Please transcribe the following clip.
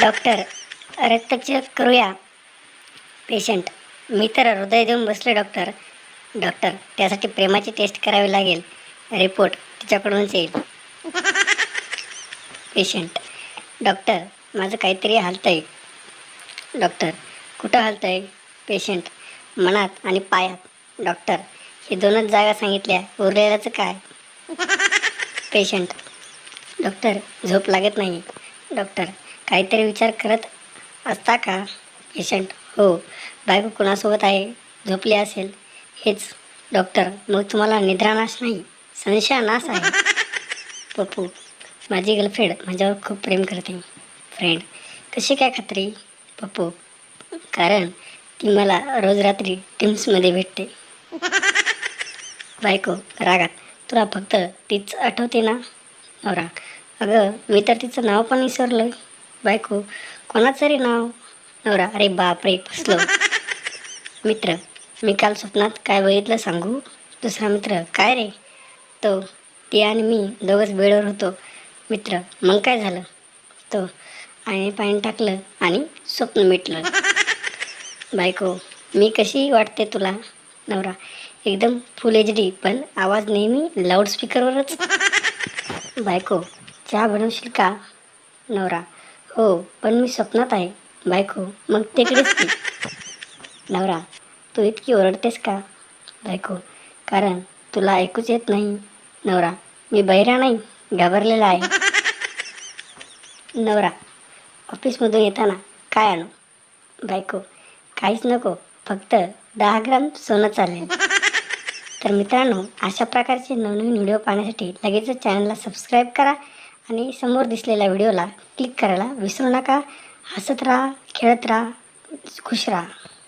Doctor रक्तचेक करूया. Patient मी तर हृदय देऊन बसले डॉक्टर. डॉक्टर त्यासाठी प्रेमाची टेस्ट करावी लागेल. रिपोर्ट तिच्याकडूनच येईल. पेशंट डॉक्टर माझं काहीतरी हालतं आहे डॉक्टर कुठं हालतं आहे पेशंट मनात आणि पायात. डॉक्टर हे दोनच जागा सांगितल्या. उरलेल्याचं काय? पेशंट डॉक्टर झोप लागत नाही. डॉक्टर काहीतरी विचार करत असता का? पेशंट? हो. बायको कुणासोबत आहे? झोपली असेल? हेच. डॉक्टर मग तुम्हाला निद्रानाश नाही? संशयानाश आहे? पप्पू माझी गर्लफ्रेंड माझ्यावर खूप प्रेम करते. फ्रेंड कशी काय खात्री? पप्पू कारण ती मला रोज रात्री टीम्समध्ये भेटते. बायको रागात. तुला फक्त तीच आठवते ना? नवरा. अगं मी तर तिचं नाव पण विसरलं बायको कोणाचं रे नाव? नवरा. अरे बापरे फसलो. मित्र मी काल स्वप्नात काय बघितलं सांगू? दुसरा मित्र. काय रे? तो ती आणि मी दोघंच बेडवर होतो. मित्र मग काय झालं? तो आणि पाणी टाकलं आणि स्वप्न मिटलं. बायको मी कशी वाटते तुला? नवरा एकदम फुल एच डी पण आवाज नेहमी लाऊडस्पीकरवरच बायको चहा बनवशील का? नवरा हो पण मी स्वप्नात आहे. बायको मग तिकडेच की. नवरा तू इतकी ओरडतेस का? बायको कारण तुला ऐकूच येत नाही. नवरा मी बहिरा नाही घाबरलेला आहे. नवरा ऑफिसमधून येताना काय आणू? बायको काहीच नको फक्त दहा ग्राम सोनं चालेल. तर मित्रांनो अशा प्रकारचे नवनवीन व्हिडिओ पाहण्यासाठी लगेचच चॅनलला सबस्क्राईब करा. आणि समोर दिसलेल्या व्हिडिओला क्लिक करायला विसरू नका. हसत राहा खेळत राहा खुश राहा.